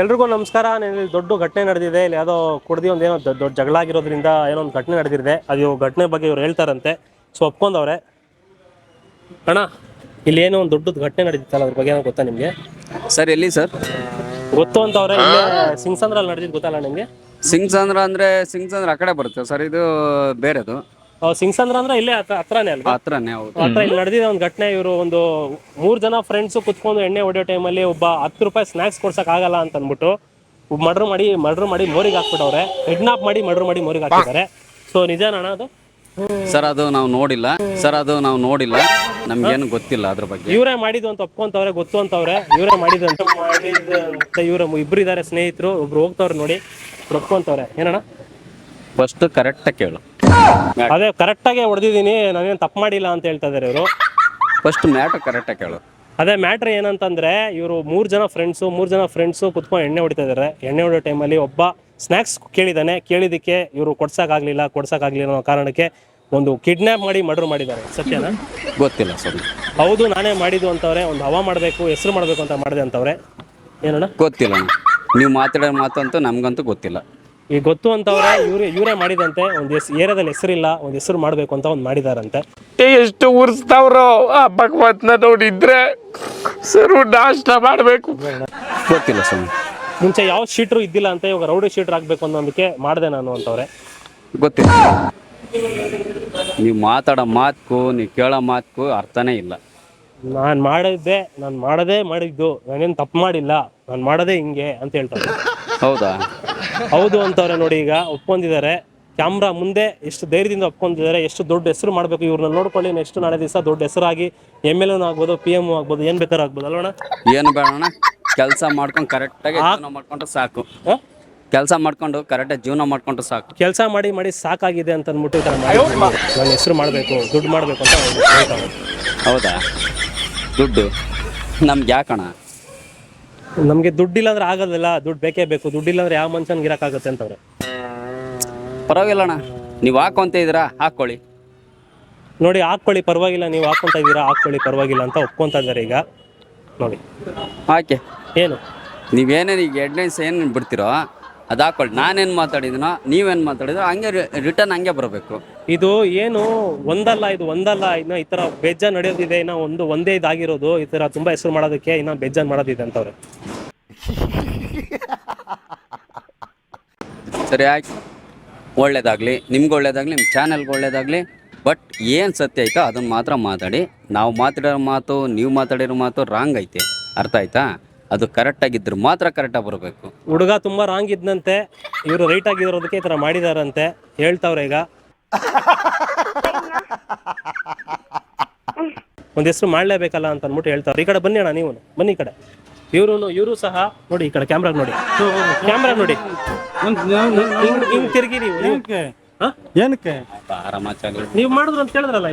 ಎಲ್ರಿಗೂ ನಮಸ್ಕಾರ. ಇಲ್ಲಿ ದೊಡ್ಡ ಘಟನೆ ನಡೆದಿದೆ. ಇಲ್ಲಿ ಯಾವುದೋ ಕುಡ್ದಿ ಒಂದು ಏನೋ ದೊಡ್ಡ ದೊಡ್ಡ ಜಗಳ ಆಗಿರೋದ್ರಿಂದ ಏನೋ ಒಂದು ಘಟನೆ ನಡೆದಿದೆ. ಅದು ಘಟನೆ ಬಗ್ಗೆ ಇವ್ರು ಹೇಳ್ತಾರಂತೆ. ಸೊ ಒಪ್ಕೊಂಡವ್ರೆ ಅಣ್ಣ ಇಲ್ಲಿ ಏನೋ ಒಂದು ದೊಡ್ಡದು ಘಟನೆ ನಡೆದಿತ್ತಲ್ಲ ಅದ್ರ ಬಗ್ಗೆ ಏನೋ ಗೊತ್ತಾ ನಿಮಗೆ? ಸರ್ ಎಲ್ಲಿ ಸರ್? ಗೊತ್ತು ಅಂತವ್ರೆ ಇಲ್ಲೇ ಸಿಂಗ್ಸಂದ್ರಲ್ಲಿ ನಡೆದಿದ್ದು ಗೊತ್ತಲ್ಲ ನಿಮಗೆ? ಸಿಂಗ್ಸಂದ್ರ ಅಂದ್ರೆ ಸಿಂಗ್ಸಂದ್ರ ಆ ಕಡೆ ಬರುತ್ತೆ ಸರ್ ಇದು ಬೇರೆದು. ಸಿಂಗ್ಸಂದ್ರ ಅಂದ್ರೆ ಇಲ್ಲೇ ಹತ್ರ ಹತ್ರನೇ ಅಲ್ವಾ? ಹತ್ರನೇ ಹೌದು. ಹತ್ರ ಇಲ್ಲಿ ನಡೆದಿದೆ ಒಂದು ಘಟನೆ ಇವರು ಒಂದು ಮೂರ್ ಜನ ಫ್ರೆಂಡ್ಸ್ ಕುತ್ಕೊಂಡು ಎಣ್ಣೆ ಹೊಡೆಯೋ ಟೈಮಲ್ಲಿ ಒಬ್ಬ ಹತ್ತು ರೂಪಾಯಿ ಸ್ನಾಕ್ಸ್ ಕೊಡ್ಸಕ್ ಆಗಲ್ಲ ಅಂತ ಅಂದ್ಬಿಟ್ಟು ಮರ್ಡರ್ ಮಾಡಿ ಮರ್ಡರ್ ಮಾಡಿ ಮೋರಿಗೆ ಹಾಕ್ಬಿಟ್ಟವ್ರೆ. ಕಿಡ್ನಾಪ್ ಮಾಡಿ ಮರ್ಡರ್ ಮಾಡಿ ಮೋರಿಗೆ ಹಾಕಿದ್ದಾರೆ. ಸೊ ನಿಜಾನ ಅದು? ಸರ್ ಅದು ನಾವು ನೋಡಿಲ್ಲ. ಸರ್ ಅದು ನಾವು ನೋಡಿಲ್ಲ. ನಮ್ಗೇನು ಗೊತ್ತಿಲ್ಲ ಅದ್ರ ಬಗ್ಗೆ. ಇವರೇ ಮಾಡಿದ್ದು ಅಂತ ಒಪ್ಕೊಂತವ್ರೆ ಗೊತ್ತು ಅಂತವ್ರೆ. ಇವರೇ ಮಾಡಿದ್ದು ಅಂತ ಮಾಡಿದಂತ ಇವ್ರ ಇಬ್ರು ಇದಾರೆ ಸ್ನೇಹಿತರು ಒಬ್ರು ಹೋಗ್ತವ್ರೆ ನೋಡಿ ಒಪ್ಕೊಂತವ್ರೆ. ಏನಣ್ಣ? ಫಸ್ಟ್ ಕರೆಕ್ಟ್ ಕೇಳು. ಅದೇ ಕರೆಕ್ಟಾಗೆ ಹೊಡೆದಿದ್ದೀನಿ ನಾನೇನು ತಪ್ಪು ಮಾಡಿಲ್ಲ ಅಂತ ಹೇಳ್ತಾ ಇದಾರೆ ಇವರು. ಫಸ್ಟ್ ಮ್ಯಾಟರ್ ಕರೆಕ್ಟ್ ಕೇಳು. ಅದೇ ಮ್ಯಾಟ್ರ್ ಏನಂತಂದ್ರೆ ಇವರು ಮೂರು ಜನ ಫ್ರೆಂಡ್ಸು ಮೂರು ಜನ ಫ್ರೆಂಡ್ಸು ಕುತ್ಕೊಂಡು ಎಣ್ಣೆ ಹೊಡಿತಾ ಇದಾರೆ. ಎಣ್ಣೆ ಹೊಡೆಯೋ ಟೈಮಲ್ಲಿ ಒಬ್ಬ ಸ್ನ್ಯಾಕ್ಸ್ ಕೇಳಿದಾನೆ. ಕೇಳಿದಕ್ಕೆ ಇವರು ಕೊಡ್ಸಕ್ಕಾಗ್ಲಿಲ್ಲ ಕೊಡ್ಸಕ್ಕಾಗ್ಲಿಲ್ಲ ಅನ್ನೋ ಕಾರಣಕ್ಕೆ ಒಂದು ಕಿಡ್ನ್ಯಾಪ್ ಮಾಡಿ ಮರ್ಡರ್ ಮಾಡಿದ್ದಾರೆ. ಸತ್ಯನಾ? ಗೊತ್ತಿಲ್ಲ ಸರ್. ಹೌದು ನಾನೇ ಮಾಡಿದ್ದು ಅಂತವ್ರೆ. ಒಂದು ಹವಾ ಮಾಡಬೇಕು ಹೆಸರು ಮಾಡಬೇಕು ಅಂತ ಮಾಡಿದೆ ಅಂತವ್ರೆ. ಏನಣ್ಣ? ಗೊತ್ತಿಲ್ಲ. ನೀವು ಮಾತಾಡೋ ಮಾತಂತೂ ನಮಗಂತೂ ಗೊತ್ತಿಲ್ಲ. ಈಗ ಗೊತ್ತು ಅಂತವ್ರೆ ಇವ್ರೆ ಇವರೇ ಮಾಡಿದಂತೆ. ಒಂದು ಹೆಸ್ ಏರಿಯಾದಲ್ಲಿ ಹೆಸರಿಲ್ಲ ಒಂದು ಹೆಸರು ಮಾಡಬೇಕು ಅಂತ ಒಂದು ಮಾಡಿದಾರಂತೆ. ಎಷ್ಟು ಉರ್ಸ್ತಾವ್ರೋ ಆ ಭಗವತ್ನ ನೋಡಿದ್ರೆ ಸರು ನಾಷ್ಟ ಮಾಡಬೇಕು. ಗೊತ್ತಿಲ್ಲ ಸರ್ ಮುಂಚೆ ಯಾವ ಶೀಟ್ರು ಇದ್ದಿಲ್ಲ ಅಂತ ಇವಾಗ ರೌಡಿ ಶೀಟ್ರ್ ಆಗಬೇಕು ಅನ್ನೋದಕ್ಕೆ ಮಾಡಿದೆ ನಾನು ಅಂತವ್ರೆ. ಗೊತ್ತಿಲ್ಲ ನೀವು ಮಾತಾಡೋ ಮಾತ್ಕು ನೀವು ಕೇಳೋ ಮಾತ್ಕು ಅರ್ಥನೇ ಇಲ್ಲ. ನಾನು ಮಾಡಿದ್ದೆ ನಾನು ಮಾಡದೇ ಮಾಡಿದ್ದು. ನಾನೇನು ತಪ್ಪು ಮಾಡಿಲ್ಲ. ನಾನು ಮಾಡದೇ ಹಿಂಗೆ ಅಂತ ಹೇಳ್ತಾರೆ. ಹೌದಾ? ಹೌದು ಅಂತವ್ರೆ ನೋಡಿ ಈಗ ಒಪ್ಕೊಂಡಿದ್ದಾರೆ. ಕ್ಯಾಮ್ರಾ ಮುಂದೆ ಎಷ್ಟು ಧೈರ್ಯದಿಂದ ಒಪ್ಕೊಂಡಿದ್ದಾರೆ ಎಷ್ಟು ದೊಡ್ಡ ಹೆಸರು ಮಾಡಬೇಕು ಇವ್ರನ್ನ ನೋಡ್ಕೊಳ್ಳಿ ನೆಕ್ಸ್ಟ್ ನಾಳೆ ದಿವಸ ದೊಡ್ಡ ಹೆಸರಾಗಿ ಎಂ ಎಲ್ ಆಗ್ಬೋದು ಪಿ ಎಂ ಆಗ್ಬೋದು ಏನು ಬೇಕಾದ್ರೂ ಆಗ್ಬೋದು ಅಲ್ವಣ ಏನು ಬೇಡಣ್ಣ ಕೆಲಸ ಮಾಡ್ಕೊಂಡು ಕರೆಕ್ಟಾಗಿ ಜೀವನ ಮಾಡ್ಕೊಂಡ್ರೆ ಸಾಕು. ಕೆಲಸ ಮಾಡ್ಕೊಂಡು ಕರೆಕ್ಟಾಗಿ ಜೀವನ ಮಾಡ್ಕೊಂಡ್ರೆ ಸಾಕು. ಕೆಲಸ ಮಾಡಿ ಮಾಡಿ ಸಾಕಾಗಿದೆ ಅಂತ ಅಂದ್ಬಿಟ್ಟು ಈ ಥರ ಮಾಡಿ. ನಾನು ಹೆಸರು ಮಾಡಬೇಕು ದುಡ್ಡು ಮಾಡಬೇಕು ಅಂತ ಹೇಳ್ತಾರೆ. ಹೌದಾ? ದುಡ್ಡು? ನಮ್ಗೆ ಯಾಕಣ ನಮಗೆ ದುಡ್ಡಿಲ್ಲ ಅಂದ್ರೆ ಆಗೋದಿಲ್ಲ ದುಡ್ಡು ಬೇಕೇ ಬೇಕು ದುಡ್ಡಿಲ್ಲ ಅಂದ್ರೆ ಯಾವ ಮನುಷ್ಯನ್ಗೆ ಇರೋಕ್ಕಾಗುತ್ತೆ ಅಂತವ್ರೆ. ಪರವಾಗಿಲ್ಲ ಅಣ್ಣ. ನೀವು ಹಾಕೊಂತ ಇದ್ದೀರಾ? ಹಾಕ್ಕೊಳ್ಳಿ ನೋಡಿ ಹಾಕ್ಕೊಳ್ಳಿ ಪರವಾಗಿಲ್ಲ ನೀವು ಹಾಕ್ಕೊಂತ ಇದ್ದೀರಾ? ಹಾಕ್ಕೊಳ್ಳಿ ಪರವಾಗಿಲ್ಲ ಅಂತ ಒಪ್ಕೊಂತ ಇದ್ದಾರೆ ಈಗ. ನೋಡಿ. ಹಾಕಿ ಏನು? ನೀವೇನೇನು ಈಗ ಎಡ್ಲೈನ್ಸ್ ಏನು ಬಿಡ್ತೀರೋ? ಅದು ಹಾಕೊಳ್ಳಿ ನಾನೇನು ಮಾತಾಡಿದ್ದೀನೋ ನೀವೇನು ಮಾತಾಡಿದ್ರೋ ಹಂಗೆ ರಿಟರ್ನ್ ಹಂಗೆ ಬರಬೇಕು. ಇದು ಏನು ಒಂದಲ್ಲ ಇದು ಒಂದಲ್ಲ ಇನ್ನು ಈ ತರ ಬೆಜ್ಜ ನಡೆಯೋದಿದೆ ಇನ್ನ ಒಂದು ಒಂದೇ ಇದಾಗಿರೋದು ಈ ತರ ತುಂಬಾ ಹೆಸರು ಮಾಡೋದಕ್ಕೆ ಇನ್ನ ಬೇಜಾನ್ ಮಾಡೋದಿದೆ ಅಂತವ್ರೆ. ಸರಿ ಆಯ್ತು. ಒಳ್ಳೇದಾಗಲಿ ನಿಮ್ಗೆ ಒಳ್ಳೇದಾಗಲಿ ನಿಮ್ಮ ಚಾನಲ್ಗೆ ಒಳ್ಳೇದಾಗಲಿ ಬಟ್ ಏನು ಸತ್ಯ ಐತೋ ಅದನ್ನು ಮಾತ್ರ ಮಾತಾಡಿ. ನಾವು ಮಾತಾಡಿರೋ ಮಾತು ನೀವು ಮಾತಾಡಿರೋ ಮಾತು ರಾಂಗ್ ಐತೆ. ಅರ್ಥ ಆಯ್ತಾ? ಅದು ಕರೆಕ್ಟಾಗಿದ್ದರೆ ಮಾತ್ರ ಕರೆಕ್ಟಾಗಿ ಬರಬೇಕು. ಹುಡುಗ ತುಂಬಾ ರಾಂಗ್ ಇದ್ದಂತೆ ಇವರು ರೈಟ್ ಆಗಿರೋದಕ್ಕೆ ಈ ತರ ಮಾಡಿದಾರಂತೆ. ಹೇಳ್ತಾವ್ರೆ ಈಗ. ಒಂದ್ ಹೆಸರು ಮಾಡ್ಲೇಬೇಕಲ್ಲ ಅಂತ ಅಂದ್ಬಿಟ್ಟು ಹೇಳ್ತಾವ್ರೆ. ಈ ಕಡೆ ಬನ್ನಿ ಅಣ್ಣ ನೀವು. ಬನ್ನಿ ಈ ಕಡೆ. ಇವರು ಇವರು ಸಹ ನೋಡಿ ಈ ಕಡೆ ಕ್ಯಾಮ್ರಾಗ ನೋಡಿ. ಕ್ಯಾಮ್ರಾ ನೋಡಿ. ಹಿಂಗ್ ಹಿಂಗ್ ತಿರ್ಗಿ ನೀವು? ಏನಕ್ಕೆ? ನೀವ್ ಮಾಡಿದ್ರು ಅಂತ ಹೇಳಿದ್ರಲ್ಲ.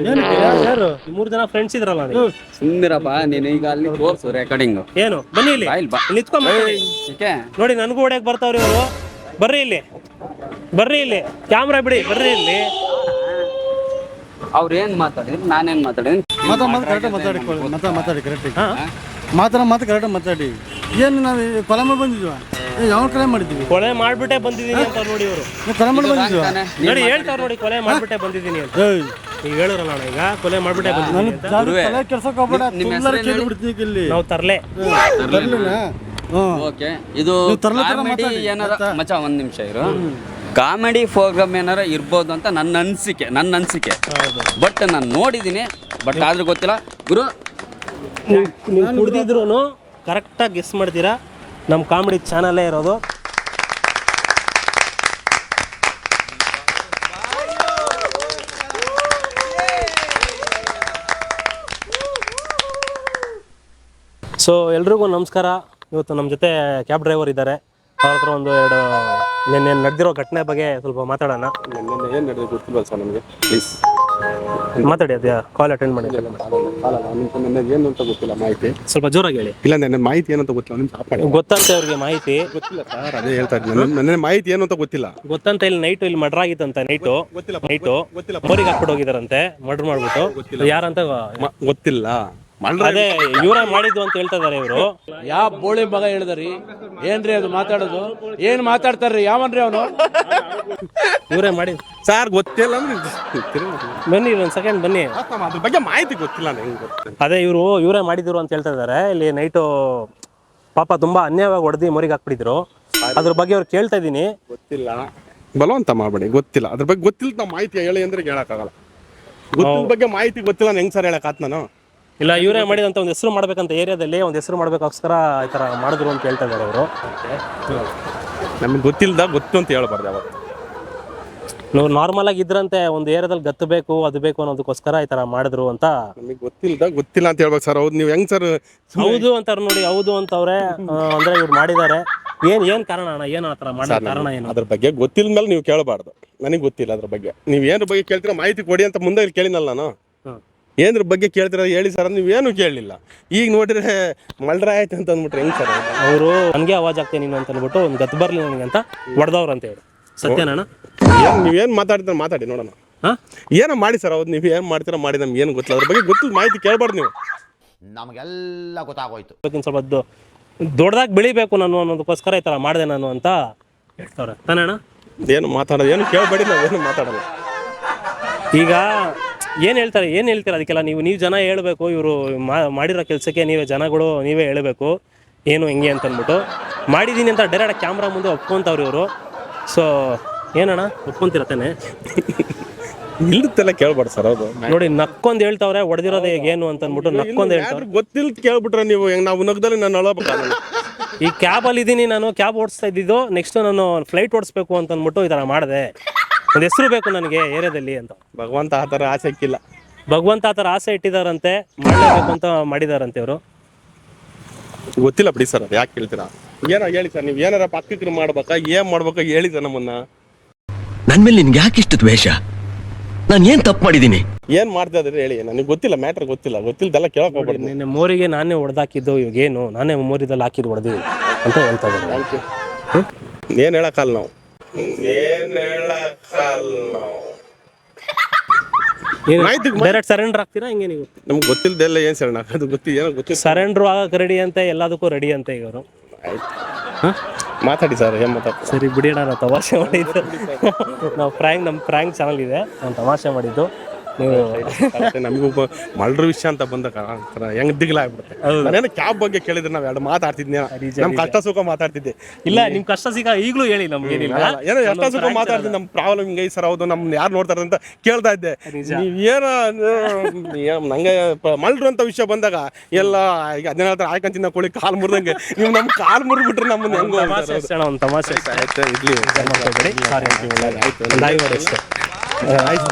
ಯಾರು ಮೂರ್ ಜನ ಫ್ರೆಂಡ್ಸ್ ಇದ್ರಲ್ಲ ನೀವು? ಸುಮ್ಮನಿರಪ್ಪ ನೀನು ಈಗ ಅಲ್ಲಿ ತೋರ್ಸು ರೆಕಾರ್ಡಿಂಗ್ ಏನು? ಬನ್ನಿ ಇಲ್ಲಿ. ನಿಂತ್ಕೊಂಡ್ ನೋಡಿ ನನಗೂ ಹೊಡೆಯಕ್ ಬರ್ತಾವ್ರಿ ಇವರು. ಬರ್ರಿ ಇಲ್ಲಿ. ಬರ್ರಿ ಇಲ್ಲಿ. ಕ್ಯಾಮ್ರಾ ಬಿಡಿ ಬರ್ರಿ ಇಲ್ಲಿ. ಅವ್ರು ಏನ್ ಮಾತಾಡಿದ್ರು? ನಾನೇನು ಮಾತಾಡಿದ್ರು ಮಾತಾ ಮಾತಾಡಿ ಮಾತಾ ಮಾತಾಡಿ ಕರೆಕ್ಟ್ ಮಾತಾಡ ಮಾತು ಕರೆಕ್ಟಾಗಿ ಮಾತಾಡಿ. ಏನು ನಾವು ಕೊಲಂಬ ಬಂದಿದ್ವಾ? ಯಾವ ಕೊಲೆ ಮಾಡಿದ್ದೀವಿ? ಕೊಲೆ ಮಾಡ್ಬಿಟ್ಟೆ ಬಂದಿದೀನಿ ಅಂತ ನೋಡಿ ಇವರು. ನೀವು ಕೊಲೆ ಮಾಡಿ ಬಂದಿದ್ವಾ ನೋಡಿ ಹೇಳ್ತಾವ್ರ ನೋಡಿ ಕೊಲೆ ಮಾಡ್ಬಿಟ್ಟೆ ಬಂದಿದ್ದೀನಿ ಅಂತ. ಏಯ್. ಈಗ ಹೇಳಿರಲ್ಲ ಅಣ್ಣ ಈಗ ಕೊಲೆ ಮಾಡ್ಬಿಟ್ಟೆ ಬಂದಿದ್ದೀನಿ ಅಂತ. ಜಾಗ ತಲೆ ಕೆಲ್ಸಕ್ಕೆ ಹೋಗ್ಬೇಡ ಹೆಸರೇನು ಕೇಳಿ ಬಿಡ್ತೀನಿ ಇಲ್ಲಿ. ನಾವು ತರ್ಲೆ. ತರ್ಲಿಲ್ಲ ಹ್ಞೂ ಓಕೆ ಇದು ನೀವು ತರ್ಲೆ ತರ ಕಾಮಿಡಿ ಮಾತಾಡಿ, ಏನಾರ ಮಚ್ಚ ಒಂದ್ ನಿಮಿಷ ಇರು. ಕಾಮಿಡಿ ಪ್ರೋಗ್ರಾಮ್ ಏನಾರ ಇರ್ಬೋದು ಅಂತ ನನ್ನ ಅನಿಸಿಕೆ ನನ್ನ ಅನಿಸಿಕೆ. ಬಟ್ ನಾನು ನೋಡಿದ್ದೀನಿ ಬಟ್ ಆದ್ರೂ ಗೊತ್ತಿಲ್ಲ. ಗುರು ನೀವು ಕುಡ್ದಿದ್ರು ಕರೆಕ್ಟಾಗಿ ಗೆಸ್ ಮಾಡ್ತೀರಾ? ನಮ್ಮ ಕಾಮಿಡಿ ಚಾನಲ್ಲೇ ಇರೋದು. ಸೊ ಎಲ್ರಿಗೂ ನಮಸ್ಕಾರ. ಇವತ್ತು ನಮ್ಮ ಜೊತೆ ಕ್ಯಾಬ್ ಡ್ರೈವರ್ ಇದ್ದಾರೆ. ಅವ್ರ ಹತ್ರ ಒಂದು ಎರಡು ನಿನ್ನೆ ನಡೆದಿರೋ ಘಟನೆ ಬಗ್ಗೆ ಸ್ವಲ್ಪ ಮಾತಾಡೋಣ. ನಿನ್ನೆ ಏನು ನಡೆದು ಗೊತ್ತಿಲ್ಲ ಸರ್ ನಮಗೆ? ಪ್ಲೀಸ್ ಮಾತಾಡಿ ಅದೇ ಕಾಲ್ ಅಟೆಂಡ್ ಮಾಡಿ. ನಿನ್ನೆ ಏನು ಅಂತ ಗೊತ್ತಿಲ್ಲ ಮಾಹಿತಿ? ಸ್ವಲ್ಪ ಜೋರಾಗಿ ಹೇಳಿ. ಇಲ್ಲ ನನ್ನ ಮಾಹಿತಿ ಏನಂತ ಗೊತ್ತಿಲ್ಲ ನಿಮ್ಗೆ ಆಪ್ ಗೊತ್ತಂತ ಅವ್ರಿಗೆ ಮಾಹಿತಿ. ಗೊತ್ತಿಲ್ಲ ಸರ್ ಅದೇ ಹೇಳ್ತಾ ಇದ್ದೀನಿ. ನನ್ನ ಮಾಹಿತಿ ಏನು ಅಂತ ಗೊತ್ತಿಲ್ಲ. ಗೊತ್ತಂತ ಇಲ್ಲಿ ನೈಟ್ ಇಲ್ಲಿ ಮರ್ಡರ್ ಆಗಿತ್ತಂತೆ ನೈಟು ಗೊತ್ತಿಲ್ಲ ನೈಟು ಗೊತ್ತಿಲ್ಲ. ಮೋರಿಗೆ ಹಾಕ್ಬಿಟ್ಟು ಹೋಗಿದಾರಂತೆ ಮರ್ಡರ್ ಮಾಡ್ಬಿಟ್ಟು. ಯಾರಂತ ಗೊತ್ತಿಲ್ಲ. ಅದೇ ಇವರೇ ಮಾಡಿದ್ದು ಅಂತ ಹೇಳ್ತಾ ಇದಾರೆ ಇವರು. ಯಾವ ಬೋಳಿ ಮಗ ಹೇಳಿದ್ರಿ? ಏನ್ರಿ ಅದು ಮಾತಾಡೋದು? ಏನ್ ಮಾತಾಡ್ತಾರ್ರಿ? ಯಾವನ್ರಿ ಅವನು? ಇವರೇ ಮಾಡಿ ಸರ್ ಗೊತ್ತಿಲ್ಲ ಅಂದ್ರೆ ಬನ್ನಿ ಒಂದು ಸೆಕೆಂಡ್ ಬನ್ನಿ. ಅದ್ರ ಬಗ್ಗೆ ಮಾಹಿತಿ ಗೊತ್ತಿಲ್ಲ ನಂಗೆ ಗೊತ್ತಿಲ್ಲ ಅದೇ ಇವರು ಇವರೇ ಮಾಡಿದ್ರು ಅಂತ ಹೇಳ್ತಾ ಇದಾರೆ. ಇಲ್ಲಿ ನೈಟು ಪಾಪ ತುಂಬಾ ಅನ್ಯಾಯವಾಗಿ ಹೊಡೆದಿ ಮರಿಗೆ ಹಾಕ್ಬಿಟ್ಟಿದ್ರು. ಅದ್ರ ಬಗ್ಗೆ ಅವ್ರು ಕೇಳ್ತಾ ಇದೀನಿ ಗೊತ್ತಿಲ್ಲ. ಬಲವಂತ ಮಾಡಬೇಡಿ ಗೊತ್ತಿಲ್ಲ. ಅದ್ರ ಬಗ್ಗೆ ಗೊತ್ತಿಲ್ಲ ನಾವು ಮಾಹಿತಿ ಹೇಳಿ ಅಂದ್ರೆ ಹೇಳಕ್ಕಾಗಲ್ಲ ಗೊತ್ತಿಲ್ಲ ಬಗ್ಗೆ ಮಾಹಿತಿ ಗೊತ್ತಿಲ್ಲ ನಾನು ಹೆಂಗ್ ಸರ್ ಹೇಳಕ್ ನಾನು? ಇಲ್ಲ ಇವರೇ ಮಾಡಿದಂತ ಒಂದು ಹೆಸರು ಮಾಡ್ಬೇಕಂತ ಏರಿಯಾದಲ್ಲಿ ಒಂದು ಹೆಸರು ಮಾಡ್ಬೇಕೋಸ್ಕರ ಈ ತರ ಮಾಡಿದ್ರು ಅಂತ ಹೇಳ್ತಾ ಇದಾರೆ ಅವರು ನಮ್ಗೆ ಗೊತ್ತಿಲ್ಲದ ಗೊತ್ತು ಅಂತ ಹೇಳ್ಬಾರ್ದು ಅವರು ನೀವು ನಾರ್ಮಲ್ ಆಗಿ ಇದ್ರಂತೆ ಒಂದು ಏರಿಯಾದಲ್ಲಿ ಗತ್ತು ಬೇಕು ಅದು ಬೇಕು ಅನ್ನೋದಕ್ಕೋಸ್ಕರ ಈ ತರ ಮಾಡಿದ್ರು ಅಂತ. ನಮಗೆ ಗೊತ್ತಿಲ್ಲದ ಗೊತ್ತಿಲ್ಲ ಅಂತ ಹೇಳ್ಬೇಕು ಸರ್. ಹೌದು ನೀವು ಹೆಂಗ್ ಸರ್ ಹೌದು ಅಂತಾರ ನೋಡಿ ಹೌದು ಅಂತವ್ರೆ ಆ, ಅಂದ್ರೆ ಇವ್ರು ಮಾಡಿದ್ದಾರೆ. ಏನ್ ಏನ್ ಕಾರಣ ಅಣ್ಣ? ಏನು ಆ ತರ ಮಾಡೋ ಕಾರಣ ಏನು? ಅದ್ರ ಬಗ್ಗೆ ಗೊತ್ತಿಲ್ಲ ಮೇಲೆ ನೀವು ಕೇಳಬಾರ್ದು. ನನಗೆ ಗೊತ್ತಿಲ್ಲ ಅದ್ರ ಬಗ್ಗೆ. ನೀವು ಏನ್ ಬಗ್ಗೆ ಕೇಳ್ತೀರಾ ಮಾಹಿತಿ ಕೊಡಿ ಅಂತ ಮುಂದೆ ಇಲ್ಲಿ ಕೇಳಿನಲ್ಲ ನಾನು. ಏನ್ರ ಬಗ್ಗೆ ಕೇಳ್ತಿರೋ ಹೇಳಿ ಸರ್ ನೀವು ಏನು ಕೇಳಲಿಲ್ಲ. ಈಗ ನೋಡಿದ್ರೆ ಮಲ್ಡ್ರ ಆಯ್ತು ಅಂತ ಅಂದ್ಬಿಟ್ರೆ ಹೆಂಗ್ ಸರ್ ಅವರು ನನಗೆ ಅವಾಜ್ ಆಗ್ತೇನೆ ನೀನು ಅಂತ ಅಂದ್ಬಿಟ್ಟು ಒಂದು ಗತ್ ಬರ್ಲಿ ನನಗೆ ಅಂತ ಹೊಡೆದವ್ರು ಅಂತ ಹೇಳಿ. ಸತ್ಯನಣ್ಣ ಏನು ನೀವೇನು ಮಾತಾಡ್ತೀರ ಮಾತಾಡಿ ನೋಡೋಣ. ಹಾ? ಏನೋ ಮಾಡಿ ಸರ್ ಅವ್ರು ನೀವು ಏನು ಮಾಡ್ತೀರಾ ಮಾಡಿ ನಮ್ಗೆ ಏನು ಗೊತ್ತಿಲ್ಲ. ಅದ್ರ ಬಗ್ಗೆ ಗೊತ್ತಿಲ್ಲ ಮಾಹಿತಿ ಕೇಳಬಾರ್ದು ನೀವು. ನಮಗೆಲ್ಲ ಗೊತ್ತಾಗೋಯ್ತು. ಇವತ್ತಿನ ಸ್ವಲ್ಪ ದೊಡ್ಡದಾಗಿ ಬೆಳಿಬೇಕು ನಾನು ಅನ್ನೋದಕ್ಕೋಸ್ಕರ ಈ ಥರ ಮಾಡಿದೆ ನಾನು ಅಂತ ಹೇಳ್ತವ್ರೆ. ತಾನೇ ಅಣ್ಣ? ಏನು ಮಾತಾಡೋದು ಏನು ಕೇಳಬೇಡಿ ನಾವು ಏನು ಮಾತಾಡೋದು ಈಗ ಏನು ಹೇಳ್ತಾರೆ ಏನು ಹೇಳ್ತೀರಾ ಅದಕ್ಕೆಲ್ಲ? ನೀವು ನೀವು ಜನ ಹೇಳ್ಬೇಕು ಇವರು ಮಾಡಿರೋ ಕೆಲಸಕ್ಕೆ ನೀವೇ ಜನಗಳು ನೀವೇ ಹೇಳಬೇಕು. ಏನು ಹೆಂಗೆ ಅಂತ ಅಂದ್ಬಿಟ್ಟು ಮಾಡಿದ್ದೀನಿ ಅಂತ ಡೈರೆಕ್ಟ್ ಕ್ಯಾಮ್ರಾ ಮುಂದೆ ಒಪ್ಕೊಂತವ್ರು ಇವರು. ಸೊ ಏನಣ್ಣ? ಒಪ್ಕೊಂತಿರತ್ತೇನೆ ತಾನೆ? ಕೇಳ್ಬಾರ್ದು ಕೇಳಬಾರ್ದು ಸರ್ ಹೌದು. ನೋಡಿ ನಕ್ಕೊಂದ್ ಹೇಳ್ತಾವ್ರೆ ಹೊಡೆದಿರೋದೇ ಏನು ಅಂತ ಅಂದ್ಬಿಟ್ಟು ನಕ್ಕೊಂದ್ ಹೇಳ್ತಾವ್ರೆ. ಗೊತ್ತಿಲ್ಲ ಕೇಳ್ಬಿಟ್ರೆ ನೀವು ಹೆಂಗ್ ನಾವು ನಗ್ದಲ್ಲಿ ನಾನು ಅಳಬೇಕು ಈ ಕ್ಯಾಬಲ್ಲಿ ಇದ್ದೀನಿ ನಾನು ಕ್ಯಾಬ್ ಓಡಿಸ್ತಾ ಇದ್ದಿದ್ದು ನೆಕ್ಸ್ಟ್ ನಾನು ಫ್ಲೈಟ್ ಓಡಿಸ್ಬೇಕು ಅಂತ ಅಂದ್ಬಿಟ್ಟು ಈ ಥರ ಮಾಡಿದೆ. ಒಂದು ಹೆಸರು ಬೇಕು ನನಗೆ ಏರಿಯಾದಲ್ಲಿ ಅಂತ. ಭಗವಂತ ಆ ಥರ ಆಸೆ ಇಕ್ಕಿಲ್ಲ. ಭಗವಂತ ಆ ಥರ ಆಸೆ ಇಟ್ಟಿದಾರಂತೆ ಮಾಡಲೇಬೇಕು ಅಂತ ಮಾಡಿದಾರಂತೆ ಇವರು. ಗೊತ್ತಿಲ್ಲ ಬಿಡಿ ಸರ್ ಅದು ಯಾಕೆ ಕೇಳ್ತೀರಾ? ಏನೋ ಹೇಳಿ ಸರ್ ನೀವು ಏನಾರ ಪಕ್ಕಕ್ಕೆ ಮಾಡ್ಬೇಕಾ ಏನ್ ಮಾಡ್ಬೇಕಾ ಹೇಳಿ ಸರ್ ನಮ್ಮನ್ನ. ನನ್ ಮೇಲೆ ನಿನ್ಗೆ ಯಾಕೆ ಇಷ್ಟು ದ್ವೇಷ? ನಾನು ಏನ್ ತಪ್ಪು ಮಾಡಿದೀನಿ ಏನ್ ಮಾಡ್ತಾ ಇದ್ರೆ ಹೇಳಿ ನನಗೆ ಗೊತ್ತಿಲ್ಲ ಮ್ಯಾಟರ್ ಗೊತ್ತಿಲ್ಲ ಗೊತ್ತಿಲ್ಲದೆಲ್ಲ ಕೇಳಕ್ ಹೋಗ್ಬೇಡಿ ನಿನ್ನೆ ಮೋರಿಗೆ ನಾನೇ ಹೊಡೆದಾಕಿದ್ದು ಇವಾಗ ಏನು ನಾನೇ ಮೋರಿದಲ್ಲಿ ಹಾಕಿದ್ ಹೊಡೆದಿ ಅಂತ ಹೇಳ್ತಾ ಇದ್ದಾರೆ. ಏನ್ ಹೇಳಕ್ಕಲ್ಲ ನಾವು? ಡೈರೆಕ್ಟ್ ಸರೆಂಡರ್ ಆಗ್ತೀರಾ? ಹಿಂಗೆ ನೀವು? ನಮ್ಗೆ ಗೊತ್ತಿಲ್ಲದೆಲ್ಲ ಏನು ಸರ್ ಅದು ಗೊತ್ತಿ ಏನೋ ಗೊತ್ತಿಲ್ಲ ಸರೆಂಡ್ರು ಆಗಕ್ಕೆ ರೆಡಿ ಅಂತ ಎಲ್ಲದಕ್ಕೂ ರೆಡಿ ಅಂತ ಇವರು ಅವರು ಮಾತಾಡಿ ಸರ್ ಏನು ಮಾತಾಡ್ತಾರೆ? ಸರಿ ಬಿಡಿ ನಾವು ತಮಾಷೆ ಮಾಡಿದ್ದು. ನಾವು ಫ್ರ್ಯಾಂಕ್ ನಮ್ಮ ಫ್ರ್ಯಾಂಕ್ ಚಾನಲ್ ಇದೆ. ನಾನು ತಮಾಷೆ ಮಾಡಿದ್ದು. ನಮಗೂ ಮಲ್ಡ್ರ ವಿಷಯ ಅಂತ ಬಂದಾಗ ಒಂಥರ ಹೆಂಗ್ ದಿಗ್ಲಾಗ್ಬಿಡುತ್ತೆ. ನಾನೇನು ಕ್ಯಾಬ್ ಬಗ್ಗೆ ಕೇಳಿದ್ರೆ ನಾವ್ ಎರಡು ಮಾತಾಡ್ತಿದ್ನೆ. ನಮ್ ಕಷ್ಟ ಸುಖ ಮಾತಾಡ್ತಿದ್ದೆ. ಇಲ್ಲ ನಿಮ್ ಕಷ್ಟ ಸಿಗ ಈಗಲೂ ಹೇಳಿ ನಮ್ಗೆ ಏನೋ ಎಷ್ಟ ಸುಖ ಮಾತಾಡ್ತಿದ್ದೆ ನಮ್ ಪ್ರಾಬ್ಲಮ್ ಹಿಂಗೈ ಸರ್ ಹೌದು ನಮ್ ಯಾರು ನೋಡ್ತಾರ ಅಂತ ಕೇಳ್ತಾ ಇದ್ದೆ. ನೀವ್ ಏನೋ ನಂಗೆ ಮಳ್ರು ಅಂತ ವಿಷಯ ಬಂದಾಗ ಎಲ್ಲ ಈಗ ಹದಿನೇಳು ಆಯ್ಕಂತಿನ ಕೋಳಿ ಕಾಲ್ ಮುರಿದಂಗೆ ನೀವು ನಮ್ ಕಾಲ್ ಮುರಿದ್ಬಿಟ್ರೆ ನಮ್ಮನ್ನ ಹೆಂಗ್ ತಮಾಷೆ ಇರ್ಲಿ. ಆಯ್ತು. ಆಯ್ತು